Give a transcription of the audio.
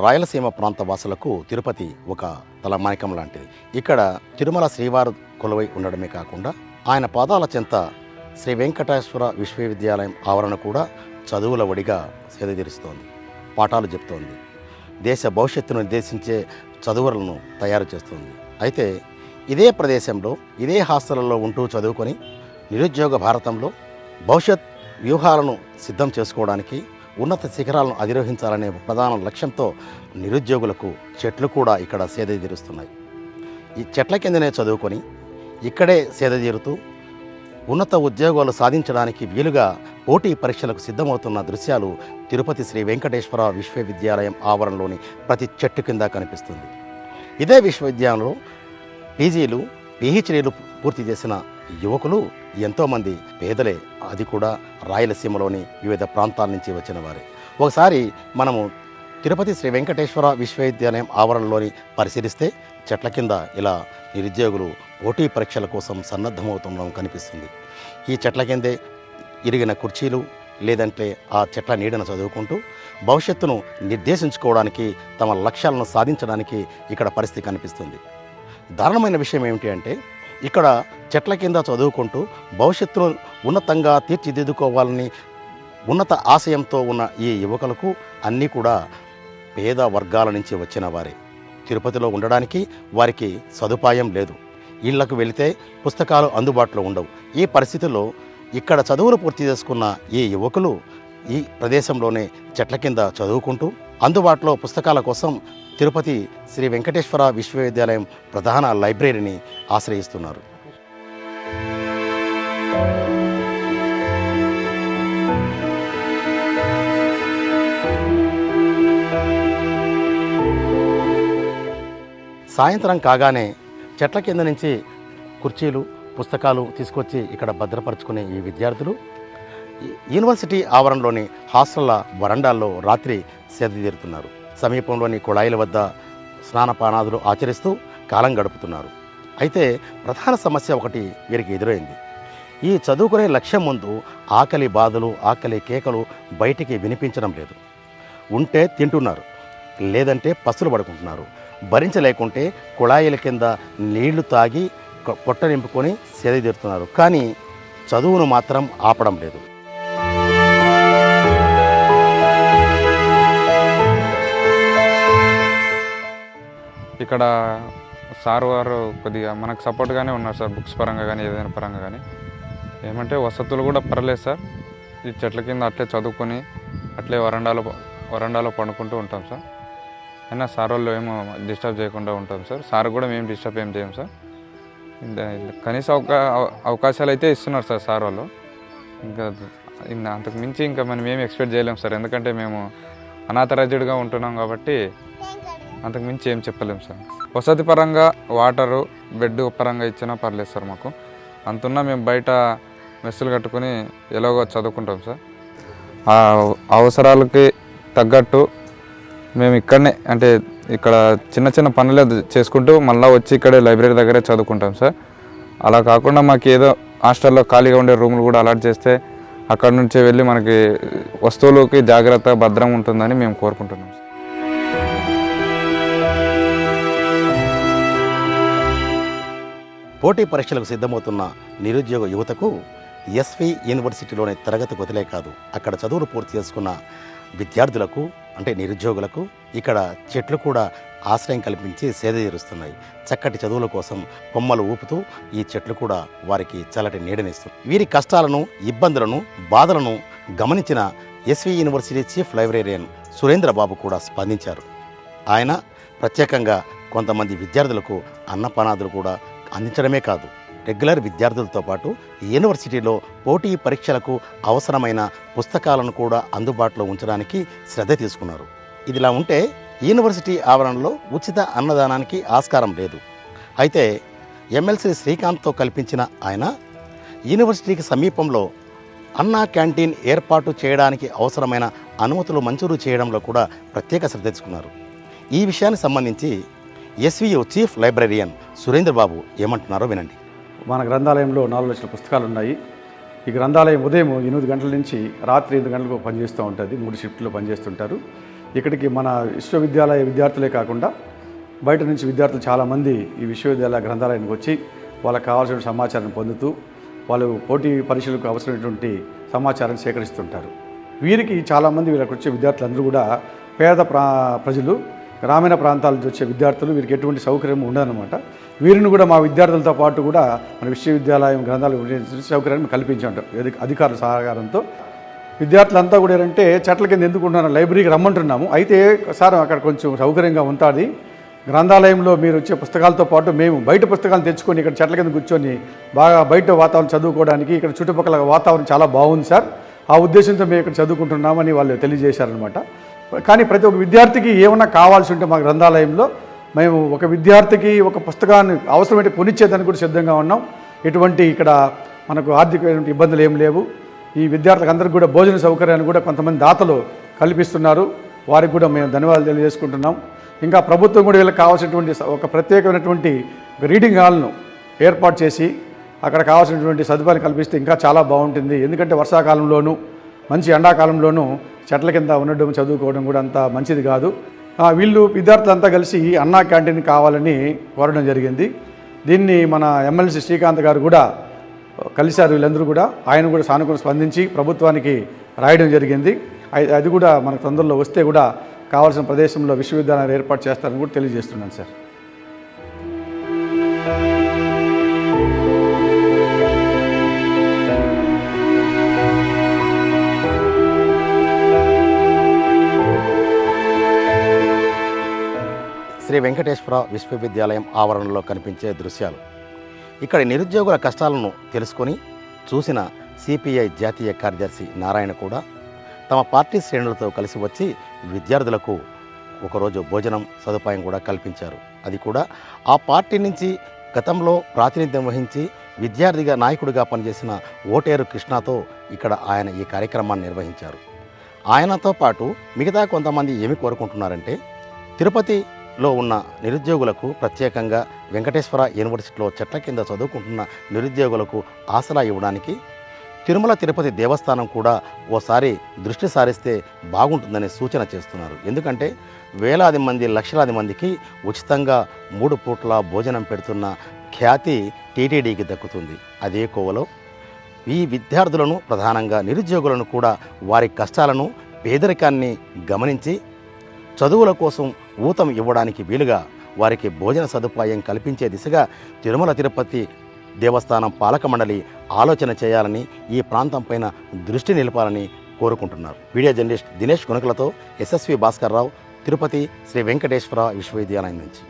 రాయలసీమ ప్రాంత వాసులకు తిరుపతి ఒక తలమానికం లాంటిది. ఇక్కడ తిరుమల శ్రీవారు కొలువై ఉండడమే కాకుండా ఆయన పాదాల చెంత శ్రీ వెంకటేశ్వర విశ్వవిద్యాలయం ఆవరణ కూడా చదువుల ఒడిగా సేదతీరుస్తోంది పాఠాలు చెప్తోంది దేశ భవిష్యత్తును నిర్దేశించే చదువులను తయారు చేస్తుంది. అయితే ఇదే ప్రదేశంలో ఇదే హాస్టళ్ళలో ఉంటూ చదువుకొని నిరుద్యోగ భారతంలో భవిష్యత్ వ్యూహాలను సిద్ధం చేసుకోవడానికి ఉన్నత శిఖరాలను అధిరోహించాలనే ప్రధాన లక్ష్యంతో నిరుద్యోగులకు చెట్లు కూడా ఇక్కడ సేద తీరుస్తున్నాయి ఈ చెట్ల కిందనే చదువుకొని ఇక్కడే సేద తీరుతూ ఉన్నత ఉద్యోగాలు సాధించడానికి వీలుగా పోటీ పరీక్షలకు సిద్ధమవుతున్న దృశ్యాలు తిరుపతి శ్రీ వెంకటేశ్వర విశ్వవిద్యాలయం ఆవరణలోని ప్రతి చెట్టు కింద కనిపిస్తుంది. ఇదే విశ్వవిద్యాలయంలో పీజీలు పిహెచ్డీలు పూర్తి చేసిన యువకులు ఎంతోమంది పేదలే. అది కూడా రాయలసీమలోని వివిధ ప్రాంతాల నుంచి వచ్చిన వారే. ఒకసారి మనము తిరుపతి శ్రీ వెంకటేశ్వర విశ్వవిద్యాలయం ఆవరణలోని పరిశీలిస్తే చెట్ల కింద ఇలా నిరుద్యోగులు పోటీ పరీక్షల కోసం సన్నద్ధమవుతుండడం కనిపిస్తుంది. ఈ చెట్ల కిందే ఇరిగిన కుర్చీలు లేదంటే ఆ చెట్ల నీడను చదువుకుంటూ భవిష్యత్తును నిర్దేశించుకోవడానికి తమ లక్ష్యాలను సాధించడానికి ఇక్కడ పరిస్థితి కనిపిస్తుంది. దారుణమైన విషయం ఏమిటి అంటే ఇక్కడ చెట్ల కింద చదువుకుంటూ భవిష్యత్తును ఉన్నతంగా తీర్చిదిద్దుకోవాలని ఉన్నత ఆశయంతో ఉన్న ఈ యువకులకు అన్నీ కూడా పేద వర్గాల నుంచి వచ్చిన వారే. తిరుపతిలో ఉండడానికి వారికి సదుపాయం లేదు. ఇళ్ళకు వెళితే పుస్తకాలు అందుబాటులో ఉండవు. ఈ పరిస్థితుల్లో ఇక్కడ చదువులు పూర్తి చేసుకున్న ఈ యువకులు ఈ ప్రదేశంలోనే చెట్ల కింద చదువుకుంటూ అందుబాటులో పుస్తకాల కోసం తిరుపతి శ్రీ వెంకటేశ్వర విశ్వవిద్యాలయం ప్రధాన లైబ్రరీని ఆశ్రయిస్తున్నారు. సాయంత్రం కాగానే చెట్ల కింద నుంచి కుర్చీలు పుస్తకాలు తీసుకొచ్చి ఇక్కడ భద్రపరుచుకునే ఈ విద్యార్థులు. యూనివర్సిటీ ఆవరణలోని హాస్టల్ల వరండాల్లో రాత్రి సేదతీరుతున్నారు. సమీపంలోని కుళాయిల వద్ద స్నానపానాదులు ఆచరిస్తూ కాలం గడుపుతున్నారు. అయితే ప్రధాన సమస్య ఒకటి వీరికి ఎదురైంది. ఈ చదువుకునే లక్ష్యం ముందు ఆకలి బాధలు ఆకలి కేకలు బయటికి వినిపించడం లేదు. ఉంటే తింటున్నారు లేదంటే పసులు పడుకుంటున్నారు. భరించలేకుంటే కుళాయిల కింద నీళ్ళు తాగి పొట్ట నింపుకొని సేదతీరుతున్నారు. కానీ చదువును మాత్రం ఆపడం లేదు. ఇక్కడ సార్ వారు కొద్దిగా మనకు సపోర్ట్గానే ఉన్నారు సార్ బుక్స్ పరంగా కానీ ఏదైనా పరంగా కానీ ఏమంటే వసతులు కూడా పర్లేదు సార్. ఈ చెట్ల కింద అట్లే చదువుకొని అట్లే వరండాలో వరండాలో పండుకుంటూ ఉంటాం సార్. అయినా సార్ వాళ్ళు ఏమో డిస్టర్బ్ చేయకుండా ఉంటాం సార్. సార్ కూడా మేము డిస్టర్బ్ ఏం చేయం సార్. కనీస అవకా అవకాశాలు అయితే ఇస్తున్నారు సార్ సార్ వాళ్ళు. ఇంకా అంతకు మించి ఇంకా మనం ఏం ఎక్స్పెక్ట్ చేయలేము సార్. ఎందుకంటే మేము అనాథరాజ్యుడిగా ఉంటున్నాం కాబట్టి అంతకుమించి ఏం చెప్పలేం సార్. వసతి పరంగా వాటరు బెడ్ పరంగా ఇచ్చినా పర్లేదు సార్ మాకు. అంతున్నా మేము బయట మెస్సులు కట్టుకుని ఎలాగో చదువుకుంటాం సార్. ఆ అవసరాలకి తగ్గట్టు మేము ఇక్కడనే అంటే ఇక్కడ చిన్న చిన్న పనులే చేసుకుంటూ మళ్ళీ వచ్చి ఇక్కడే లైబ్రరీ దగ్గరే చదువుకుంటాం సార్. అలా కాకుండా మాకు ఏదో హాస్టల్లో ఖాళీగా ఉండే రూములు కూడా అలాట్ చేస్తే అక్కడ నుంచే వెళ్ళి మనకి వస్తువులకి జాగ్రత్త భద్రం ఉంటుందని మేము కోరుకుంటున్నాం పోటీ పరీక్షలకు సిద్ధమవుతున్న నిరుద్యోగ యువతకు ఎస్వి యూనివర్సిటీలోని తరగతి గదిలే కాదు. అక్కడ చదువులు పూర్తి చేసుకున్న విద్యార్థులకు అంటే నిరుద్యోగులకు ఇక్కడ చెట్లు కూడా ఆశ్రయం కల్పించి సేద తీరుస్తున్నాయి. చక్కటి చదువుల కోసం కొమ్మలు ఊపుతూ ఈ చెట్లు కూడా వారికి చల్లటి నీడనిస్తుంది. వీరి కష్టాలను ఇబ్బందులను బాధలను గమనించిన SV university chief librarian Surendrababu కూడా స్పందించారు. ఆయన ప్రత్యేకంగా కొంతమంది విద్యార్థులకు అన్నపానాదులు కూడా అందించడమే కాదు రెగ్యులర్ విద్యార్థులతో పాటు యూనివర్సిటీలో పోటీ పరీక్షలకు అవసరమైన పుస్తకాలను కూడా అందుబాటులో ఉంచడానికి శ్రద్ధ తీసుకున్నారు. ఇదిలా ఉంటే యూనివర్సిటీ ఆవరణలో ఉచిత అన్నదానానికి ఆస్కారం లేదు. అయితే ఎమ్మెల్సీ శ్రీకాంత్తో కల్పించిన ఆయన యూనివర్సిటీకి సమీపంలో అన్నా క్యాంటీన్ ఏర్పాటు చేయడానికి అవసరమైన అనుమతులు మంజూరు చేయడంలో కూడా ప్రత్యేక శ్రద్ధ తీసుకున్నారు. ఈ విషయానికి సంబంధించి ఎస్వియు చీఫ్ లైబ్రరియన్ సురేంద్రబాబు ఏమంటున్నారో వినండి. మన గ్రంథాలయంలో నాలుగు లక్షల పుస్తకాలు ఉన్నాయి ఈ గ్రంథాలయం ఉదయం ఎనిమిది గంటల నుంచి రాత్రి ఎనిమిది గంటలకు పనిచేస్తూ ఉంటుంది. మూడు షిఫ్ట్లో పనిచేస్తుంటారు. ఇక్కడికి మన విశ్వవిద్యాలయ విద్యార్థులే కాకుండా బయట నుంచి విద్యార్థులు చాలామంది ఈ విశ్వవిద్యాలయ గ్రంథాలయానికి వచ్చి వాళ్ళకి కావాల్సిన సమాచారాన్ని పొందుతూ వాళ్ళు పోటీ పరీక్షలకు అవసరమైనటువంటి సమాచారాన్ని సేకరిస్తుంటారు. వీరికి చాలామంది వీళ్ళకి వచ్చే విద్యార్థులందరూ కూడా పేద ప్రా ప్రజలు గ్రామీణ ప్రాంతాల నుంచి వచ్చే విద్యార్థులు వీరికి ఎటువంటి సౌకర్యం ఉండదన్నమాట. వీరిని కూడా మా విద్యార్థులతో పాటు కూడా మన విశ్వవిద్యాలయం గ్రంథాలు సౌకర్యాన్ని కల్పించాం అధికారుల సహకారంతో. విద్యార్థులంతా కూడా ఏంటంటే చెట్ల కింద ఎందుకు లైబ్రరీకి రమ్మంటున్నాము. అయితే సార్ అక్కడ కొంచెం సౌకర్యంగా ఉంటుంది. గ్రంథాలయంలో మీరు వచ్చే పుస్తకాలతో పాటు మేము బయట పుస్తకాలు తెచ్చుకొని ఇక్కడ చెట్ల కింద కూర్చొని బాగా బయట వాతావరణం చదువుకోవడానికి ఇక్కడ చుట్టుపక్కల వాతావరణం చాలా బాగుంది సార్. ఆ ఉద్దేశంతో మేము ఇక్కడ చదువుకుంటున్నామని వాళ్ళు తెలియజేశారనమాట కానీ ప్రతి ఒక్క విద్యార్థికి ఏమన్నా కావాల్సి ఉంటే మా గ్రంథాలయంలో మేము ఒక విద్యార్థికి ఒక పుస్తకాన్ని అవసరమైతే కొనిచ్చేదానికి కూడా సిద్ధంగా ఉన్నాం. ఎటువంటి ఇక్కడ మనకు ఆర్థిక ఇబ్బందులు ఏం లేవు. ఈ విద్యార్థులకు అందరికీ కూడా భోజన సౌకర్యాన్ని కూడా కొంతమంది దాతలు కల్పిస్తున్నారు. వారికి కూడా మేము ధన్యవాదాలు తెలియజేసుకుంటున్నాం. ఇంకా ప్రభుత్వం కూడా వీళ్ళకి కావాల్సినటువంటి ఒక ప్రత్యేకమైనటువంటి రీడింగ్ హాల్ను ఏర్పాటు చేసి అక్కడ కావాల్సినటువంటి సదుపాయాలు కల్పిస్తే ఇంకా చాలా బాగుంటుంది. ఎందుకంటే వర్షాకాలంలోనూ మంచి ఎండాకాలంలోనూ చెట్ల కింద ఉండడం చదువుకోవడం కూడా అంత మంచిది కాదు. వీళ్ళు విద్యార్థులంతా కలిసి అన్నా క్యాంటీన్ కావాలని కోరడం జరిగింది. దీన్ని మన ఎమ్మెల్సీ శ్రీకాంత్ గారు కూడా కలిశారు వీళ్ళందరూ కూడా. ఆయన కూడా సానుకూల స్పందించి ప్రభుత్వానికి రాయడం జరిగింది. అది కూడా మనకు తొందరలో వస్తే కూడా కావాల్సిన ప్రదేశంలో విశ్వవిద్యాలయాలు ఏర్పాటు చేస్తారని కూడా తెలియజేస్తున్నాను సార్. శ్రీ వెంకటేశ్వర విశ్వవిద్యాలయం ఆవరణలో కనిపించే దృశ్యాలు. ఇక్కడ నిరుద్యోగుల కష్టాలను తెలుసుకొని చూసిన సిపిఐ జాతీయ కార్యదర్శి నారాయణ కూడా తమ పార్టీ శ్రేణులతో కలిసి వచ్చి విద్యార్థులకు ఒకరోజు భోజనం సదుపాయం కూడా కల్పించారు. అది కూడా ఆ పార్టీ నుంచి గతంలో ప్రాతినిధ్యం వహించి విద్యార్థిగా నాయకుడిగా పనిచేసిన ఓటేరు కృష్ణతో ఇక్కడ ఆయన ఈ కార్యక్రమాన్ని నిర్వహించారు. ఆయనతో పాటు మిగతా కొంతమంది ఏమి కోరుకుంటున్నారంటే తిరుపతి లో ఉన్న నిరుద్యోగులకు ప్రత్యేకంగా వెంకటేశ్వర యూనివర్సిటీలో చెట్ల కింద చదువుకుంటున్న నిరుద్యోగులకు ఆసరా ఇవ్వడానికి తిరుమల తిరుపతి దేవస్థానం కూడా ఓసారి దృష్టి సారిస్తే బాగుంటుందనే సూచన చేస్తున్నారు. ఎందుకంటే వేలాది మంది లక్షలాది మందికి ఉచితంగా మూడు పూట్ల భోజనం పెడుతున్న ఖ్యాతి టీటీడీకి దక్కుతుంది. అదే కోవలో ఈ విద్యార్థులను ప్రధానంగా నిరుద్యోగులను కూడా వారి కష్టాలను పేదరికాన్ని గమనించి చదువుల కోసం ఊతం ఇవ్వడానికి వీలుగా వారికి భోజన సదుపాయం కల్పించే దిశగా తిరుమల తిరుపతి దేవస్థానం పాలక మండలి ఆలోచన చేయాలని ఈ ప్రాంతం పైన దృష్టి నిలపాలని కోరుకుంటున్నారు. వీడియో జర్నలిస్ట్ దినేష్ కొనుకలతో ఎస్ఎస్వి భాస్కర్ రావు తిరుపతి శ్రీ వెంకటేశ్వర విశ్వవిద్యాలయం నుంచి.